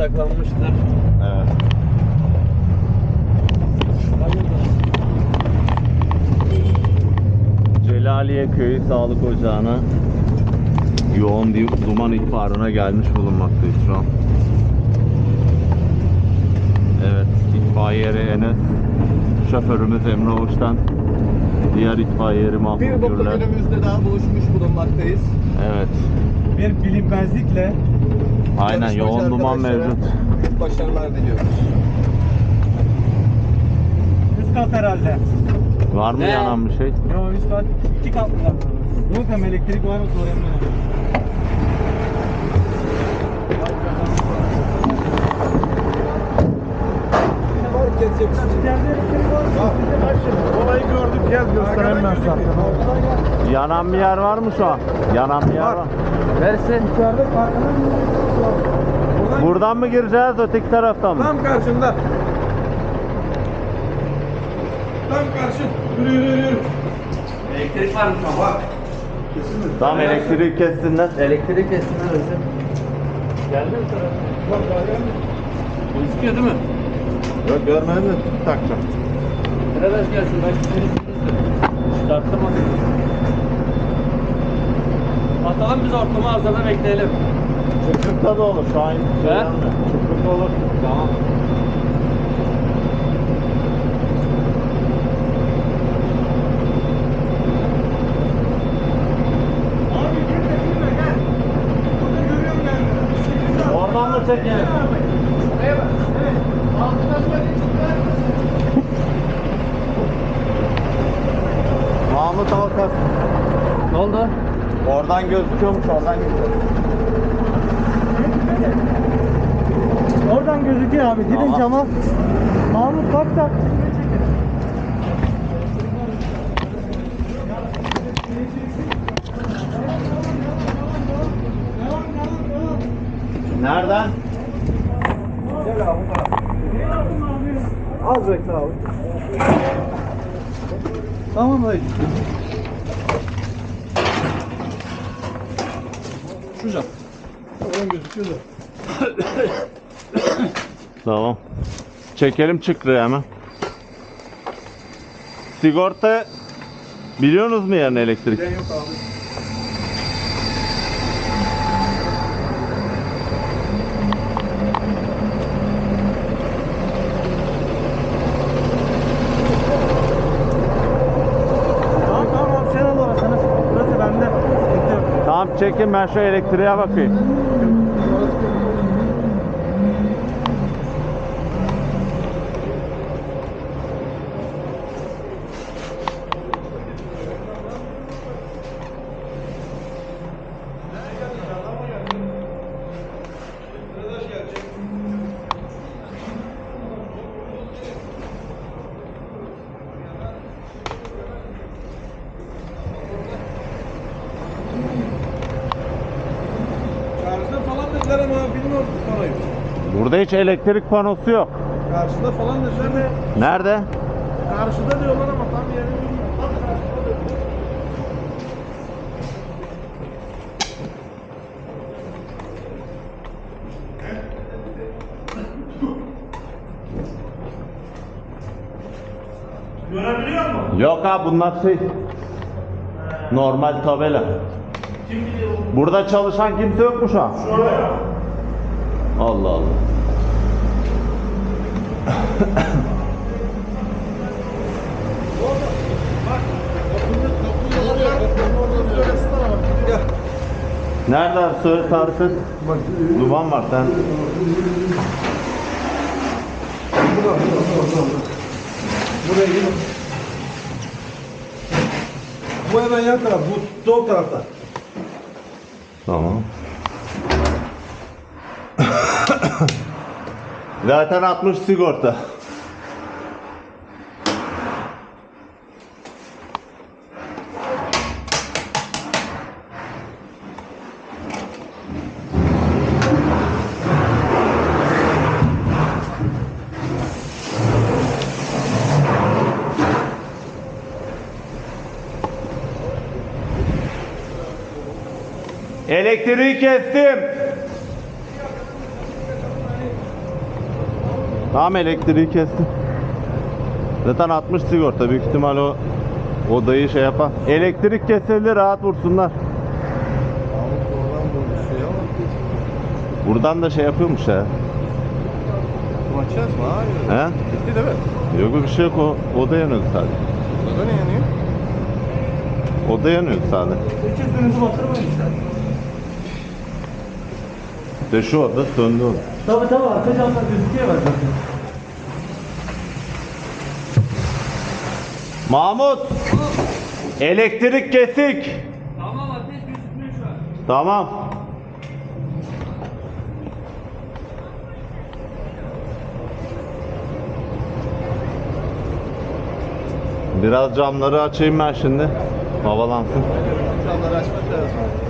saklanmıştır. Evet. Celaliye Köyü Sağlık Ocağı'na yoğun bir duman ihbarına gelmiş bulunmaktayız şu an. Evet, itfaiye eri Enes, şoförümüz Emre Oğuş'tan, diğer itfaiye eri Mahmut Bir Gürler. günümüzde daha buluşmuş bulunmaktayız. Evet, Bir bilinmezlikle aynen yoğun duman mevcut. büyük Başarılar diliyoruz. üst kat herhalde. Var mı Ne? yanan bir şey? Yo üst kat iki katlı da. Yok hem elektrik var mı sorayım ben. Var mı? Olayı gördük gel göstereyim ben sana. Yanan bir yer var mı şu an? Yanan bir yer var. İçeride farkına mı? Buradan mı gireceğiz öteki taraftan mı? Tam karşında. Tam karşı. Yürü yürü yürü. Elektrik var mı? Bak. Tam elektriği kessinler. Elektrik kesinler özüm. Geldi mi tarafa? Bak daha geldi. Gözüküyor değil mi? Yok görmedin mi? Takacağım. Biraz gelsin. Belki. Çıkarttım onu. Atalım biz ortama hazırda bekleyelim. Çıkıkta da olur şu an. şey He? Çıkıkta olur. Tamam. Abi girme girme gel. Burada görüyorum ben. Oradan mı çekelim? Mahmut Alkas. Ne oldu? Oradan gözüküyormuş oradan gidiyor. Oradan gözüküyor abi. Gidin cama. Mahmut bak da. Nereden? Az bekle abi. Tamam dayı. Şurada. Oradan gözüküyor da. Tamam. Çekelim çıkrığı hemen. Sigorta biliyorsunuz mu yani elektrik? Bilen yok abi. Tamam tamam abi sen al orasını. Burası bende. Sıkıntı yok. Tamam çekin ben şu elektriğe bakayım. Karşıda falan dediler bilmiyorum parayı. Burada hiç elektrik panosu yok. Karşıda falan dediler de Nerede? karşıda diyorlar ama tam yerini bilmiyorum. Tam karşıda diyorlar. Görebiliyor musun? Yok abi bunlar şey normal tabela. Burada çalışan kimse yok mu şu an? Şuraya. Allah Allah. Nerede söyle tarifin? Duman var sen. Buraya gelin. Bu hemen yan taraf, bu sol tarafta. Tamam. Zaten 60 sigorta. Elektriği kestim. Tamam elektriği kestim. Zaten 60 sigorta büyük ihtimal o odayı şey yapar. Elektrik kesildi rahat vursunlar. Buradan da şey yapıyormuş ya. Açacağız mı? Hayır. He? Bitti değil mi? Yok bir şey yok o oda yanıyordu sadece. Burada ne yanıyor? Oda yanıyordu sadece. İkisinizi batırmayın işte. De şu oda söndü o. Tabii tabii arka camdan gözüküyor bak zaten. Mahmut! Elektrik kesik. Tamam ateş gözükmüyor şu an. Tamam. Biraz camları açayım ben şimdi. Havalansın. Camları açmak lazım.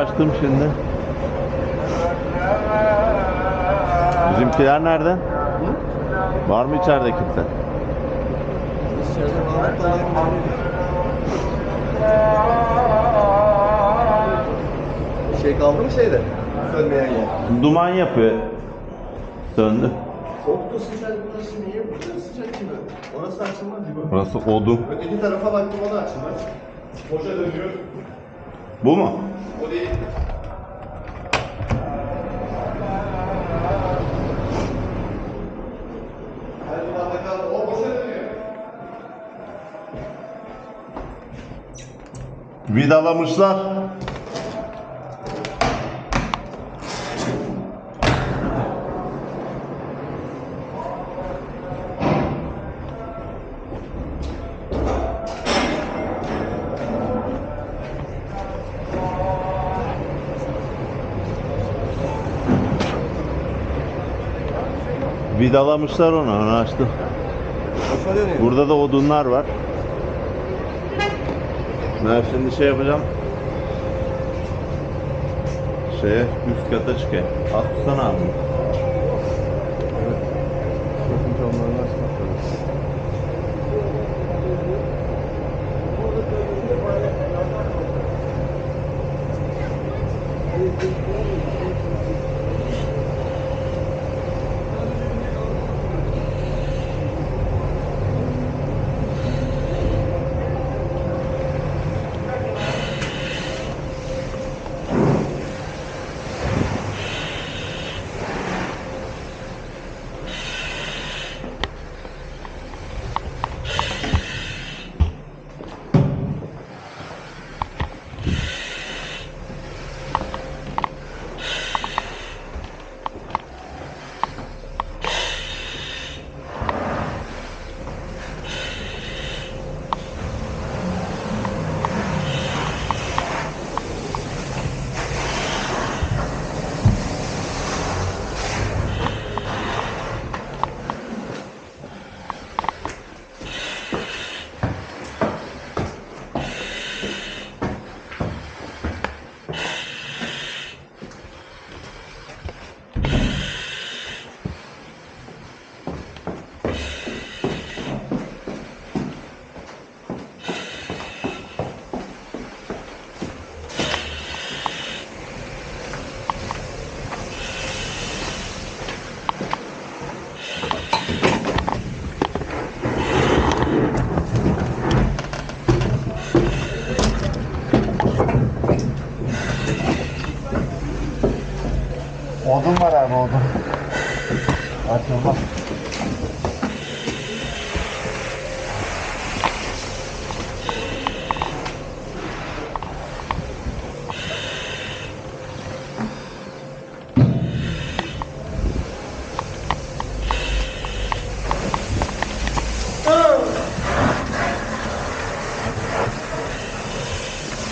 Açtım şimdi. Bizimkiler nerede? Var mı içeride kimse? Şey kaldı mı şeyde? Sönmeyen yer. Duman yapıyor. Söndü. Çok da sıcak burası niye bu kadar sıcak gibi? Orası açılmaz gibi. Burası odun. Öteki tarafa baktım o da açılmaz. Boşa dönüyor. Bu mu? O değil. Vidalamışlar. Vidalamışlar onu, onu açtım. Burada da odunlar var. Ben şimdi şey yapacağım. Şeye üst kata çıkayım. At tutsana abi. Odun var abi odun. Açılmaz.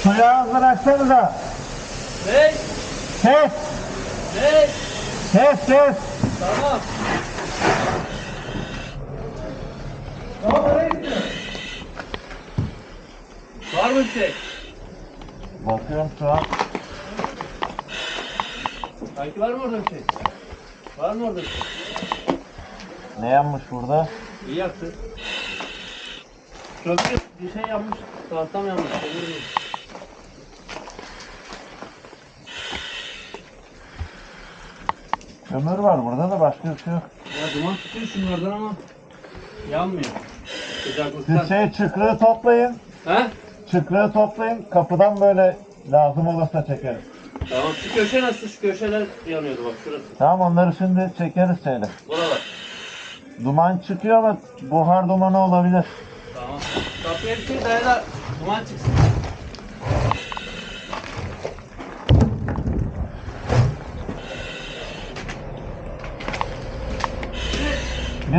Suyu ağzını açsanıza. Hey! Kes! Hey! Kes kes! Tamam. Var mı bir şey? Bakıyorum şu an. Sanki var mı orada bir şey? Var mı orada bir şey? Ne yanmış burada? İyi yaptın. Köprü bir şey yapmış. Tahtam yanmış. Demir mi? Kömür var burada da başka bir şey yok. Ya duman tutuyor şunlardan ama yanmıyor. Siz Sıcaklıktan. şey çıkrığı toplayın. He? Çıkrığı toplayın. Kapıdan böyle lazım olursa çekeriz. Tamam. Şu köşe nasıl? Şu köşeler yanıyordu bak şurası. Tamam onları şimdi çekeriz şeyle. Buralar. Duman çıkıyor ama buhar dumanı olabilir. Tamam. Kapıya bir şey daya da duman çıksın.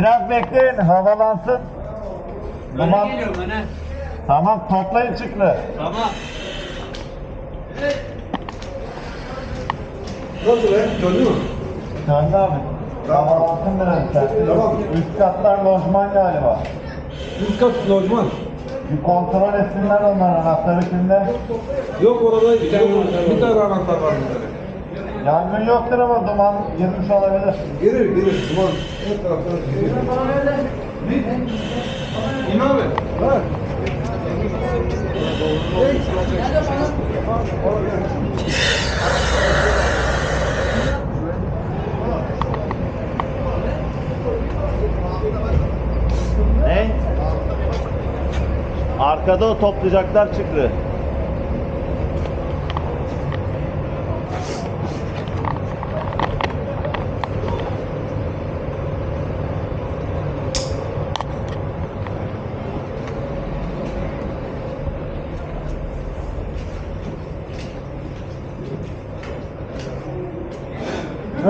Biraz bekleyin havalansın. Öne Duman. geliyorum öne. Tamam toplayın çıkrığı. Tamam. Nasıl be? Gördün mü? Söndü abi. Havalansın biraz istersen. Tamam. Üst katlar lojman galiba. Üst kat lojman. Bir kontrol etsinler onlar anahtarı kimde. Yok orada bir tane, bir tane anahtar var bir tane. Yangın yoktur ama duman girmiş olabilir. Gelir gelir. Duman. Her taraftan gelir. İn abi. Ha. Ne? Arkada o toplayacaklar çıkrı.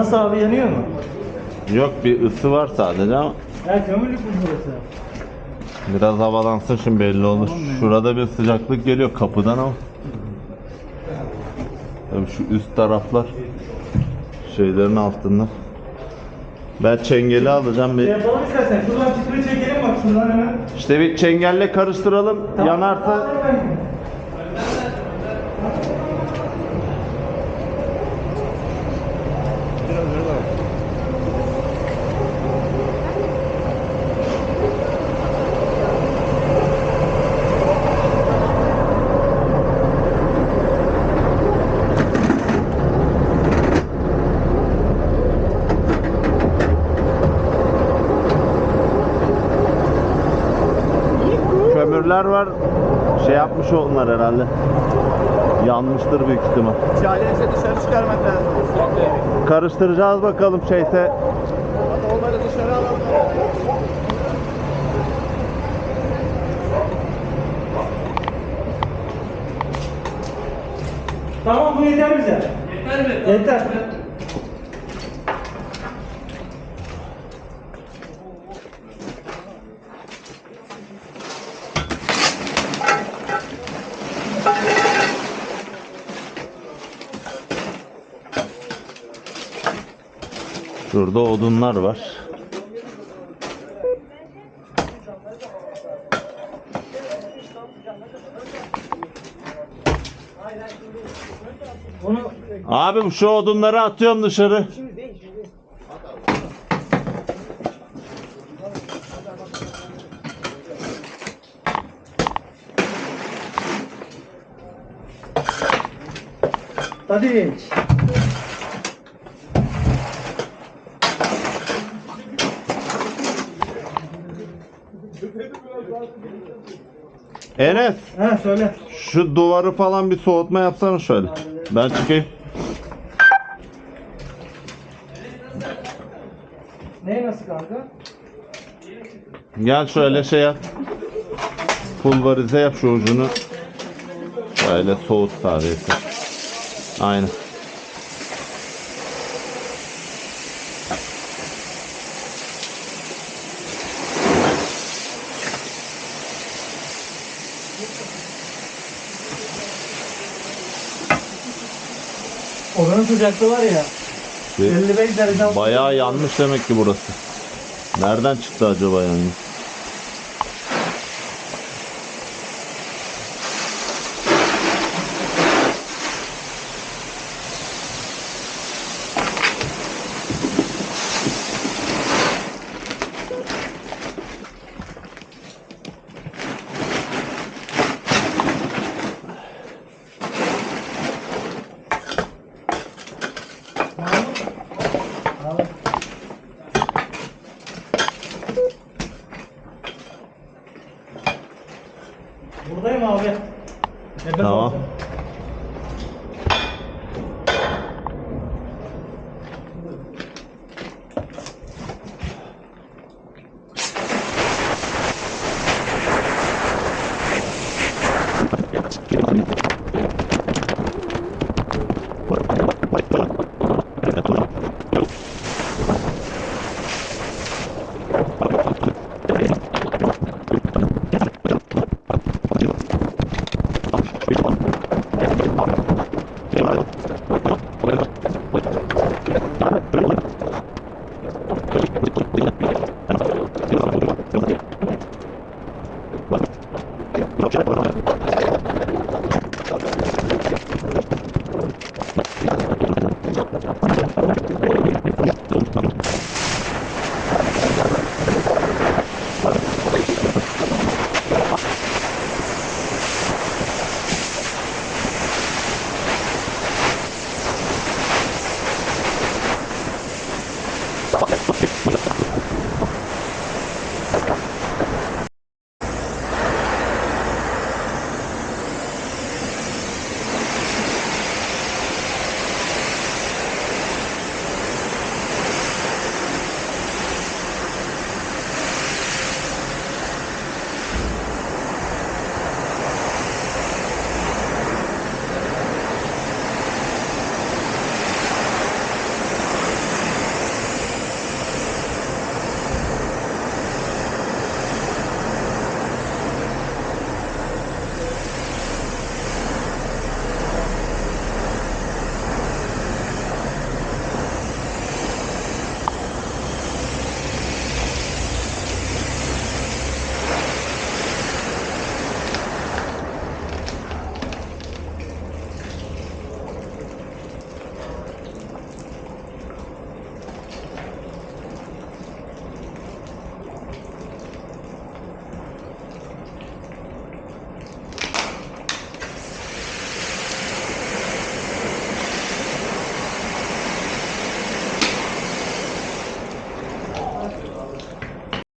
Nasıl abi yanıyor mu? Yok bir ısı var sadece ama Ya kömürlük mü burası? biraz havalansın şimdi belli olur. Şurada bir sıcaklık geliyor kapıdan ama. Tabii şu üst taraflar şeylerin altında. Ben çengeli alacağım bir. Yapalım istersen. Şuradan çıkrığı çekelim bak şuradan hemen. İşte bir çengelle karıştıralım. Yanarsa kömürler var. Şey yapmış onlar herhalde. Yanmıştır büyük ihtimal. Şahinse dışarı çıkarmak lazım. Karıştıracağız bakalım şeyse. Onları dışarı alalım. Tamam bu yeter bize. Yeter mi? Yeter. Şurada odunlar var. Bunu Abi şu odunları atıyorum dışarı. Tadiç. Enes Ha söyle. şu duvarı falan bir soğutma yapsana şöyle. Ben çıkayım. Ne nasıl kanka? Gel şöyle şey yap. Pulverize yap şu ucunu. Şöyle soğut sadece. Aynen. Oranın sıcaklığı var ya. Bir- 55 derece. Bayağı yanmış demek ki burası. Nereden çıktı acaba yani? Gracias.